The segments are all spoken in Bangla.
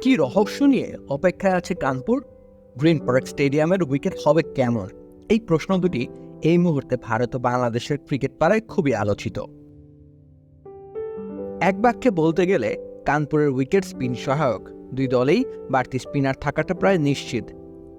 কি রহস্য নিয়ে অপেক্ষায় আছে কানপুর? গ্রিন পার্ক স্টেডিয়ামের উইকেট হবে কেমন? এই প্রশ্ন দুটি এই মুহূর্তে ভারত ও বাংলাদেশের ক্রিকেট পাড়ায় খুবই আলোচিত। এক বাক্যে বলতে গেলে, কানপুরের উইকেট স্পিন সহায়ক। দুই দলেই বাড়তি স্পিনার থাকাটা প্রায় নিশ্চিত।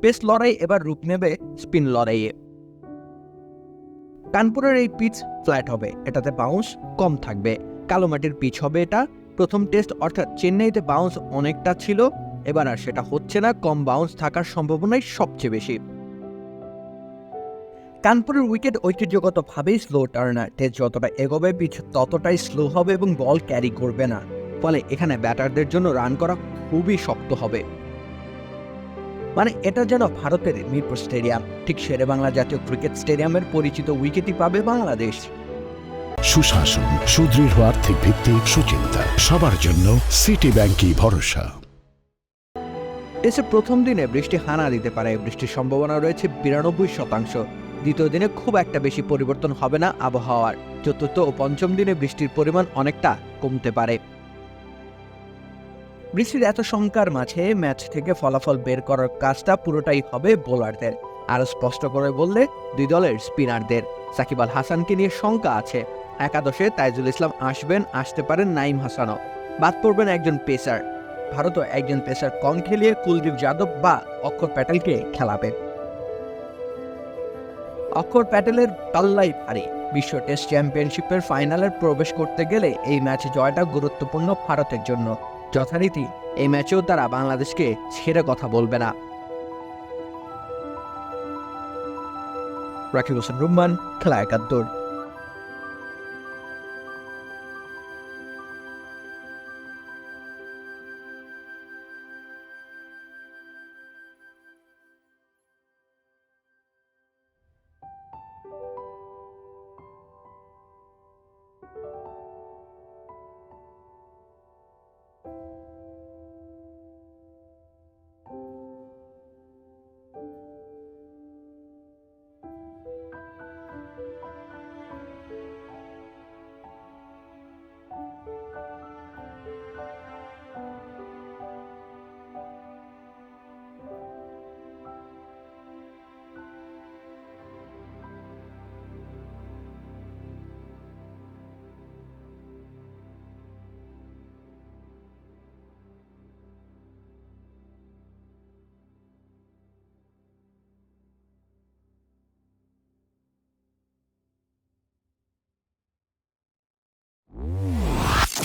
পেস লড়াই এবার রূপ নেবে স্পিন লড়াইয়ে। কানপুরের এই পিচ ফ্ল্যাট হবে। এটাতে বাউন্স কম থাকবে। কালো মাটির পিচ হবে এটা। প্রথম টেস্ট অর্থাৎ চেন্নাইতে বাউন্স অনেকটা ছিল, এবার আর সেটা হচ্ছে না, কম বাউন্স থাকার সম্ভাবনাই সবচেয়ে বেশি। কানপুরের উইকেট ঐতিহ্যগতভাবেই স্লো টার্নার টেস্ট যতটা এগোবে পিচ ততটাই স্লো হবে এবং বল ক্যারি করবে না। ফলে এখানে ব্যাটারদের জন্য রান করা খুবই শক্ত হবে। মানে এটা যেন ভারতের মিরপুর স্টেডিয়াম, ঠিক শেরে বাংলা জাতীয় ক্রিকেট স্টেডিয়ামের পরিচিত উইকেটই পাবে বাংলাদেশ। সুশাসন, সুদৃঢ় আর্থিক ভিত্তি, সুচিন্তা। সবার জন্য সিটি ব্যাংকই ভরসা। টেস্টের প্রথম দিনে বৃষ্টি হানা দিতে পারে। বৃষ্টির সম্ভাবনা রয়েছে বিরানব্বই শতাংশ। দ্বিতীয় দিনে খুব একটা বেশি পরিবর্তন হবে না আবহাওয়ার। চতুর্থ ও পঞ্চম দিনে বৃষ্টির পরিমাণ অনেকটা কমতে পারে। বৃষ্টির এত শঙ্কার মাঝে ম্যাচ থেকে ফলাফল বের করার কাজটা পুরোটাই হবে বোলারদের। আরও স্পষ্ট করে বললে দুই দলের স্পিনারদের। সাকিব আল হাসানকে নিয়ে শঙ্কা আছে। একাদশে তাইজুল ইসলাম আসবেন, আসতে পারেন নাইম হাসানও। বাদ পড়বেন একজন পেসার। ভারতও একজন পেসার কম খেলিয়ে কুলদীপ যাদব বা অক্ষর প্যাটেলকে খেলাবে। অক্ষর প্যাটেলের পাল্লাই ভারী। বিশ্ব টেস্ট চ্যাম্পিয়নশিপের ফাইনালে প্রবেশ করতে গেলে এই ম্যাচে জয়টা গুরুত্বপূর্ণ ভারতের জন্য। যথারীতি এই ম্যাচেও তারা বাংলাদেশকে ছেড়ে কথা বলবে না। রাকিব হোসেন রুম্মান, খেলা একাত্তর।